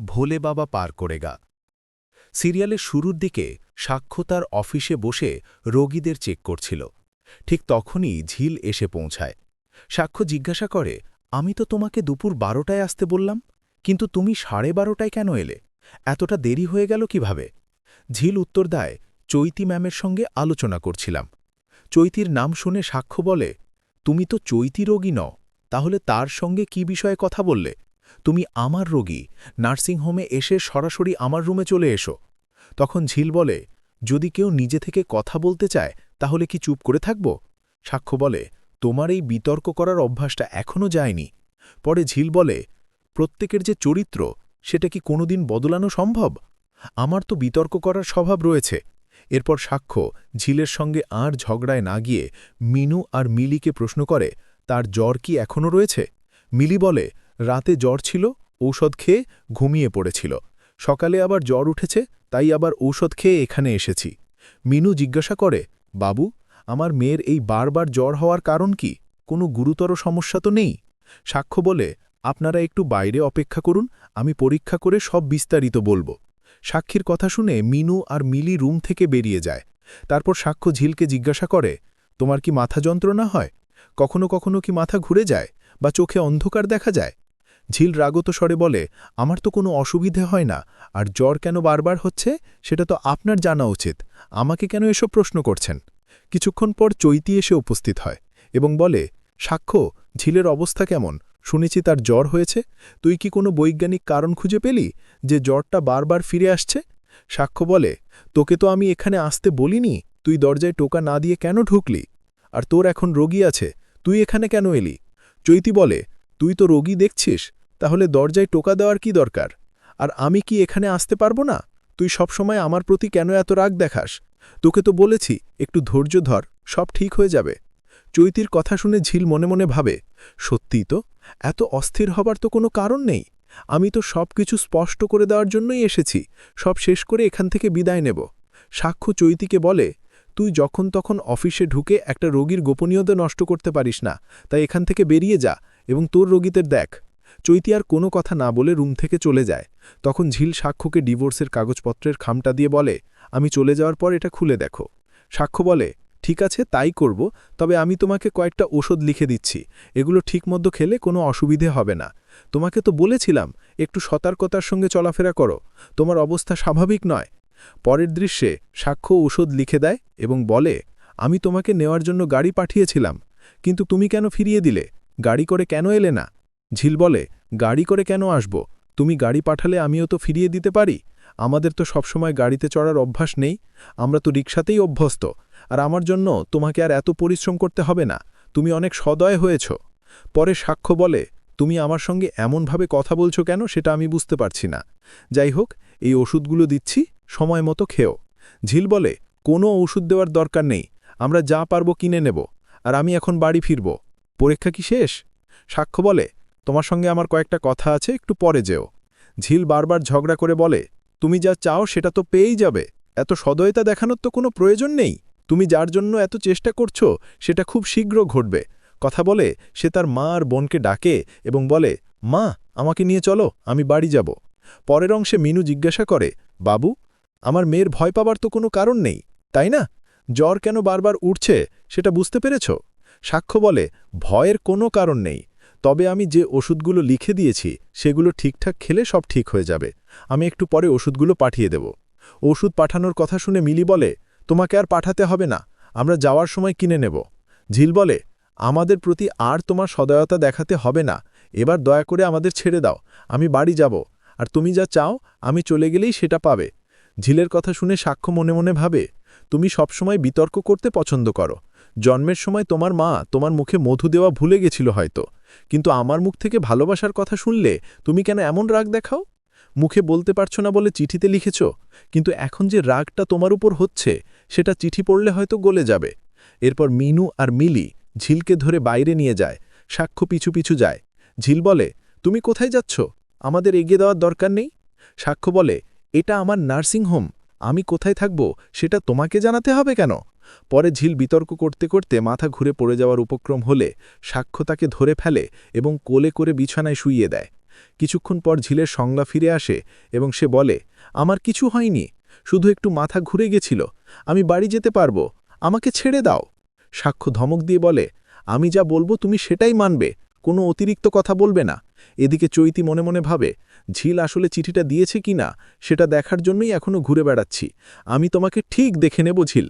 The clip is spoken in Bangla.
ভোলে বাবা পার করে গা। সিরিয়ালের শুরুর দিকে সাক্ষ্য তার অফিসে বসে রোগীদের চেক করছিল। ঠিক তখনই ঝিল এসে পৌঁছায়। সাক্ষ্য জিজ্ঞাসা করে, আমি তো তোমাকে দুপুর বারোটায় আসতে বললাম, কিন্তু তুমি সাড়ে বারোটায় কেন এলে? এতটা দেরি হয়ে গেল কীভাবে? ঝিল উত্তর দেয়, চৈতি ম্যামের সঙ্গে আলোচনা করছিলাম। চৈতির নাম শুনে সাক্ষ্য বলে, তুমি তো চৈতি রোগী নও, তাহলে তার সঙ্গে কি বিষয়ে কথা বললে? তুমি আমার রোগী নার্সিংহোমে এসে সরাসরি আমার রুমে চলে এসো। তখন ঝিল বলে, যদি কেউ নিজে থেকে কথা বলতে চায়, তাহলে কি চুপ করে থাকব? সাক্ষ্য বলে, তোমার এই বিতর্ক করার অভ্যাসটা এখনও যায়নি। পরে ঝিল বলে, প্রত্যেকের যে চরিত্র, সেটা কি কোনোদিন বদলানো সম্ভব? আমার তো বিতর্ক করার স্বভাব রয়েছে। এরপর সাক্ষ্য, ঝিলের সঙ্গে আর ঝগড়ায় না গিয়ে মিনু আর মিলিকে প্রশ্ন করে, তার জ্বর কি এখনও রয়েছে? মিলি বলে রাতে জ্বর ছিল, ঔষধ খেয়ে ঘুমিয়ে পড়েছিল। সকালে আবার জ্বর উঠেছে, তাই আবার ঔষধ খেয়ে এখানে এসেছি। মিনু জিজ্ঞাসা করে, বাবু, আমার মেয়ের এই বারবার জ্বর হওয়ার কারণ কি? কোনো গুরুতর সমস্যা তো নেই? সাক্ষ্য বলে, আপনারা একটু বাইরে অপেক্ষা করুন, আমি পরীক্ষা করে সব বিস্তারিত বলব। সাক্ষীর কথা শুনে মিনু আর মিলি রুম থেকে বেরিয়ে যায়। তারপর সাক্ষ্য ঝিলকে জিজ্ঞাসা করে, তোমার কি মাথা যন্ত্রণা হয়? কখনো কখনো কি মাথা ঘুরে যায় বা চোখে অন্ধকার দেখা যায়? ঝিল রাগত স্বরে বলে, আমার তো কোনো অসুবিধে হয় না, আর জ্বর কেন বারবার হচ্ছে সেটা তো আপনার জানা উচিত। আমাকে কেন এসব প্রশ্ন করছেন? কিছুক্ষণ পর চৈতি এসে উপস্থিত হয় এবং বলে, সাক্ষ্য, ঝিলের অবস্থা কেমন? শুনেছি তার জ্বর হয়েছে। তুই কি কোনো বৈজ্ঞানিক কারণ খুঁজে পেলি যে জ্বরটা বারবার ফিরে আসছে? সাক্ষ্য বলে, তোকে তো আমি এখানে আসতে বলিনি। তুই দরজায় টোকা না দিয়ে কেন ঢুকলি? আর তোর এখন রোগী আছে, তুই এখানে কেন এলি? চৈতি বলে, তুই তো রোগী দেখছিস তাহলে দরজায় টোকা দেওয়ার কি দরকার? আর আমি কি এখানে আসতে পারব না? তুই সবসময় আমার প্রতি কেন এত রাগ দেখাস? তোকে তো বলেছি, একটু ধৈর্য ধর, সব ঠিক হয়ে যাবে। চৈতির কথা শুনে ঝিল মনে মনে ভাবে, সত্যিই তো? এত অস্থির হবার তো কোনো কারণ নেই? আমি তো সব কিছু স্পষ্ট করে দেওয়ার জন্যই এসেছি, সব শেষ করে এখান থেকে বিদায় নেব। সাক্ষ্য চৈতিকে বলে, তুই যখন তখন অফিসে ঢুকে একটা রোগীর গোপনীয়তা নষ্ট করতে পারিস না, তাই এখান থেকে বেরিয়ে যা এবং তোর রোগীদের দেখ। চৈতি আর কোনো কথা না বলে রুম থেকে চলে যায়। তখন ঝিল সাক্ষ্যকে ডিভোর্সের কাগজপত্রের খামটা দিয়ে বলে, আমি চলে যাওয়ার পর এটা খুলে দেখো। সাক্ষ্য বলে, ঠিক আছে, তাই করব, তবে আমি তোমাকে কয়েকটা ওষুধ লিখে দিচ্ছি। এগুলো ঠিকমতো খেলে কোনো অসুবিধে হবে না। তোমাকে তো বলেছিলাম, একটু সতর্কতার সঙ্গে চলাফেরা করো। তোমার অবস্থা স্বাভাবিক নয়। পরের দৃশ্যে সাক্ষ্য ওষুধ লিখে দেয় এবং বলে, আমি তোমাকে নেওয়ার জন্য গাড়ি পাঠিয়েছিলাম, কিন্তু তুমি কেন ফিরিয়ে দিলে? গাড়ি করে কেন এলে না? ঝিল বলে, গাড়ি করে কেন আসব? তুমি গাড়ি পাঠালে আমিও তো ফিরিয়ে দিতে পারি। আমাদের তো সবসময় গাড়িতে চড়ার অভ্যাস নেই। আমরা তো রিক্সাতেই অভ্যস্ত। আর আমার জন্য তোমাকে আর এত পরিশ্রম করতে হবে না। তুমি অনেক সদয় হয়েছ। পরে সাক্ষ্য বলে, তুমি আমার সঙ্গে এমনভাবে কথা বলছো কেন সেটা আমি বুঝতে পারছি না। যাই হোক, এই ওষুধগুলো দিচ্ছি, সময় মতো খেও। ঝিল বলে, কোনো ওষুধ দেওয়ার দরকার নেই। আমরা যা পারব কিনে নেব। আর আমি এখন বাড়ি ফিরব। পরীক্ষা কি শেষ? সাক্ষ্য বলে তোমার সঙ্গে আমার কয়েকটা কথা আছে, একটু পরে যেও। ঝিল বারবার ঝগড়া করে বলে, তুমি যা চাও সেটা তো পেয়েই যাবে। এত সদয়তা দেখানোর তো কোনো প্রয়োজন নেই। তুমি যার জন্য এত চেষ্টা করছ, সেটা খুব শীঘ্র ঘটবে। কথা বলে, সে তার মা আর বোনকে ডাকে এবং বলে, মা, আমাকে নিয়ে চলো, আমি বাড়ি যাব। পরের অংশে মিনু জিজ্ঞাসা করে, বাবু, আমার মেয়ের ভয় পাবার তো কোনো কারণ নেই, তাই না? জ্বর কেন বারবার উঠছে, সেটা বুঝতে পেরেছ? সাক্ষ্য বলে, ভয়ের কোনো কারণ নেই। তবে আমি যে ওষুধগুলো লিখে দিয়েছি, সেগুলো ঠিকঠাক খেলে সব ঠিক হয়ে যাবে। আমি একটু পরে ওষুধগুলো পাঠিয়ে দেব। ওষুধ পাঠানোর কথা শুনে মিলি বলে, তোমাকে আর পাঠাতে হবে না, আমরা যাওয়ার সময় কিনে নেব। ঝিল বলে, আমাদের প্রতি আর তোমার সদয়তা দেখাতে হবে না, এবার দয়া করে আমাদের ছেড়ে দাও, আমি বাড়ি যাব, আর তুমি যা চাও, আমি চলে গেলেই সেটা পাবে। ঝিলের কথা শুনে সাক্ষ্য মনে মনে ভাবে, তুমি সবসময় বিতর্ক করতে পছন্দ করো। জন্মের সময় তোমার মা তোমার মুখে মধু দেওয়া ভুলে গেছিল হয়তো। কিন্তু আমার মুখ থেকে ভালোবাসার কথা শুনলে তুমি কেন এমন রাগ দেখাও? মুখে বলতে পারছ না বলে চিঠিতে লিখেছ, কিন্তু এখন যে রাগটা তোমার উপর হচ্ছে, সেটা চিঠি পড়লে হয়তো গলে যাবে। এরপর মিনু আর মিলি ঝিলকে ধরে বাইরে নিয়ে যায়, সাক্ষ্য পিছু পিছু যায়। ঝিল বলে, তুমি কোথায় যাচ্ছ? আমাদের এগিয়ে দেওয়ার দরকার নেই? সাক্ষ্য বলে, এটা আমার নার্সিং হোম। আমি কোথায় থাকব, সেটা তোমাকে জানাতে হবে কেন? পরে ঝিল বিতর্ক করতে করতে মাথা ঘুরে পড়ে যাওয়ার উপক্রম হলে সাক্ষ্য তাকে ধরে ফেলে এবং কোলে করে বিছানায় শুইয়ে দেয়। কিছুক্ষণ পর ঝিলের সংজ্ঞা ফিরে আসে এবং সে বলে, আমার কিছু হয়নি, শুধু একটু মাথা ঘুরে গেছিল, আমি বাড়ি যেতে পারব, আমাকে ছেড়ে দাও। সাক্ষ্য ধমক দিয়ে বলে, আমি যা বলব তুমি সেটাই মানবে, কোনো অতিরিক্ত কথা বলবে না। এদিকে চৈতি মনে মনে ভাবে, ঝিল আসলে চিঠিটা দিয়েছে কিনা, সেটা দেখার জন্যই এখনও ঘুরে বেড়াচ্ছি, আমি তোমাকে ঠিক দেখে নেব ঝিল।